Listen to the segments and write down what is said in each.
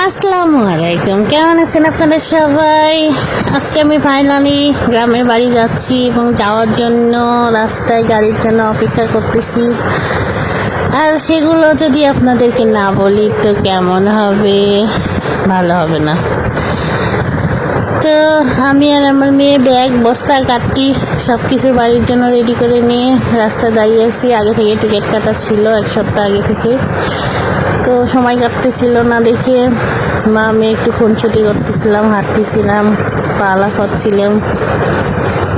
আসসালামু আলাইকুম। কেমন আছেন আপনারা সবাই? আজকে আমি ফাইনালি গ্রামের বাড়ি যাচ্ছি এবং যাওয়ার জন্য রাস্তায় গাড়ির জন্য অপেক্ষা করতেছি। আর সেগুলো যদি আপনাদেরকে না বলি, তো কেমন হবে? ভালো হবে না। তো আমি আর আমার মেয়ে ব্যাগ, বস্তা কাটটি সব কিছু বাড়ির জন্য রেডি করে নিয়ে রাস্তায় দাঁড়িয়ে আছি। আগে থেকে টিকিট কাটা ছিল এক সপ্তাহ আগে থেকে। তো সময় কাটতেছিল না দেখে মা, আমি একটু ফোন ছুটি করতেছিলাম, হাঁটতেছিলাম, পালা খাচ্ছিলাম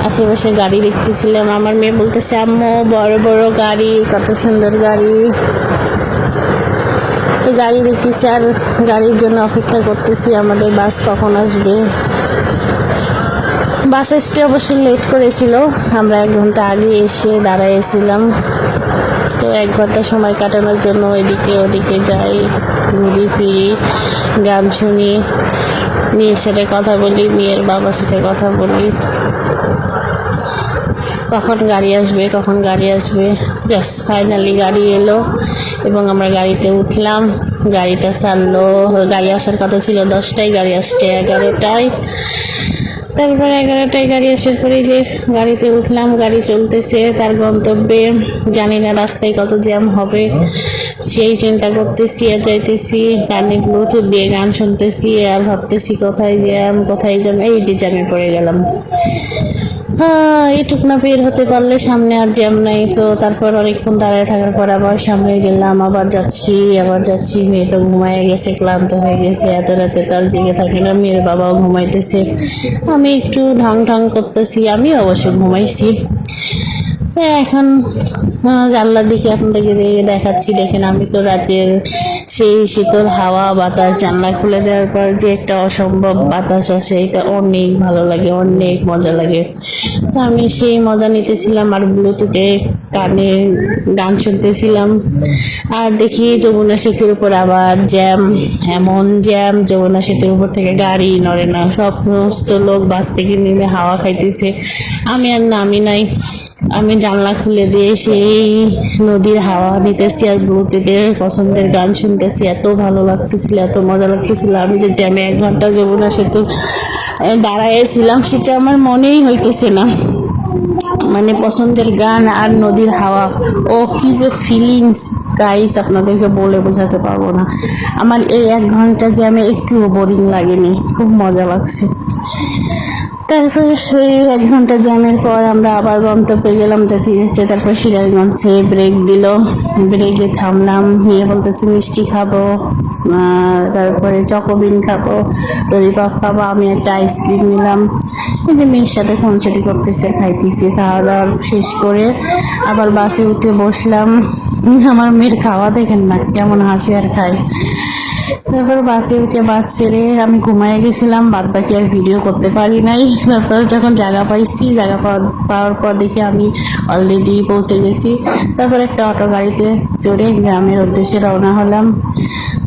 আশেপাশে গাড়ি দেখতেছিলাম। আমার মেয়ে বলতেছে, আম্মু, বড় বড় গাড়ি, কত সুন্দর গাড়ি। তো গাড়ি দেখতেছি আর গাড়ির জন্য অপেক্ষা করতেছি, আমাদের বাস কখন আসবে। বাস আসতে অবশ্য লেট করেছিল, আমরা এক ঘণ্টা আগে এসে দাঁড়াইছিলাম। তো এক ঘণ্টা সময় কাটানোর জন্য এদিকে ওদিকে যাই, ঘুরি ফিরি, গান শুনি, মেয়ের সাথে কথা বলি, মেয়ের বাবার সাথে কথা বলি। কখন গাড়ি আসবে, কখন গাড়ি আসবে জাস্ট ফাইনালি গাড়ি এলো। এবং আমরা গাড়িতে উঠলাম। গাড়িটা ছাড়লো, গাড়ি আসার কথা ছিল দশটায়, গাড়ি আসছে এগারোটায়। তারপরে এগারোটায় গাড়ি আসার পরে যে গাড়িতে উঠলাম, গাড়ি চলতেছে, তার গন্তব্যে। জানি না রাস্তায় কত জ্যাম হবে। সেই চিন্তা করতেছি, আর যাইতেছি, কানে ব্লুটুথ দিয়ে গান শুনতেছি, আর ভাবতেছি কোথায় জ্যাম কোথায় জ্যাম, এই যে জ্যামে পড়ে গেলাম। হ্যাঁ এটুক না বের হতে পারলে সামনে আর জ্যাম নাই। তো তারপর অনেকক্ষণ দাঁড়ায় থাকার পর আবার সামনে গেলাম, আবার যাচ্ছি আবার যাচ্ছি। মেয়ে তো ঘুমায় গেছে, ক্লান্ত হয়ে গেছে। এত রাতে তার জেগে থাকে না, মেয়ের বাবাও ঘুমাইতেছে। আমি একটু ঢাং ঢাং করতেছি, আমি অবশ্য ঘুমাইছি। এখন জানলার দিকে দে- দেখাচ্ছি, দেখেন আমি তো রাতের সেই শীতল হাওয়া, বাতাস, জানলা খুলে দেওয়ার পর যে একটা অসম্ভব বাতাস আসে, এটা অনেক ভালো লাগে, অনেক মজা লাগে। তো আমি সেই মজা নিতেছিলাম আর ব্লুটুথে কানে গান শুনতেছিলাম। আর দেখি যমুনা সেতুর উপর আবার জ্যাম, এমন জ্যাম, যমুনা সেতুর উপর থেকে গাড়ি নড়ে না, সমস্ত লোক বাস থেকে নেমে হাওয়া খাইতেছে। আমি আর নামি নাই। আমি জানলা খুলে দিয়ে সেই নদীর হাওয়া নিতেছি আর ব্লুটুথের পছন্দের গান শুনতেছি। এত ভালো লাগতেছিল এত মজা লাগতেছিল। আমি যে জ্যামে এক ঘণ্টা যমুনা সেতু আহ, দাঁড়াইছিলাম সেটা আমার মনেই হইতেছে না। মানে পছন্দের গান আর নদীর হাওয়া ও কি যে ফিলিংস গাইস আপনাদেরকে বলে বোঝাতে পারব না। আমার এই এক ঘণ্টা জ্যামে একটুও বোরিং লাগেনি খুব মজা লাগছে। তারপরে সেই এক ঘণ্টা জ্যামের পর আমরা আবার গন্তব্যে গেলাম যেতে যেতে তারপর সিরাজগঞ্জে ব্রেক দিল। ব্রেকে থামলাম, নিয়ে বলতেছে, মিষ্টি খাব তারপরে চকোবিন খাব ললিপপ খাব, আমি একটা আইসক্রিম নিলাম। কিন্তু মেয়ের সাথে ফোনচুরি করতেছে, খাইতেছি খাওয়া দাওয়া শেষ করে আবার বাসে উঠে বসলাম। আমার মেয়ের খাওয়া দেখেন না, কেমন হাসি আর খায়। তারপর বাসে উঠে বাস ছেড়ে আমি ঘুমায় গেছিলাম বাদ বাকি আর ভিডিও করতে পারি নাই। তারপর যখন জায়গা পাইছি, জায়গা পাওয়ার পাওয়ার পর দেখে আমি অলরেডি পৌঁছে গেছি। তারপর একটা অটো গাড়িতে চড়ে গ্রামের উদ্দেশ্যে রওনা হলাম।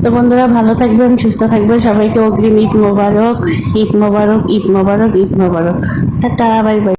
তো বন্ধুরা, ভালো থাকবেন, সুস্থ থাকবেন। সবাইকে অগ্রিম Eid Mubarak Eid Mubarak Eid Mubarak Eid Mubarak. Tata, bye bye.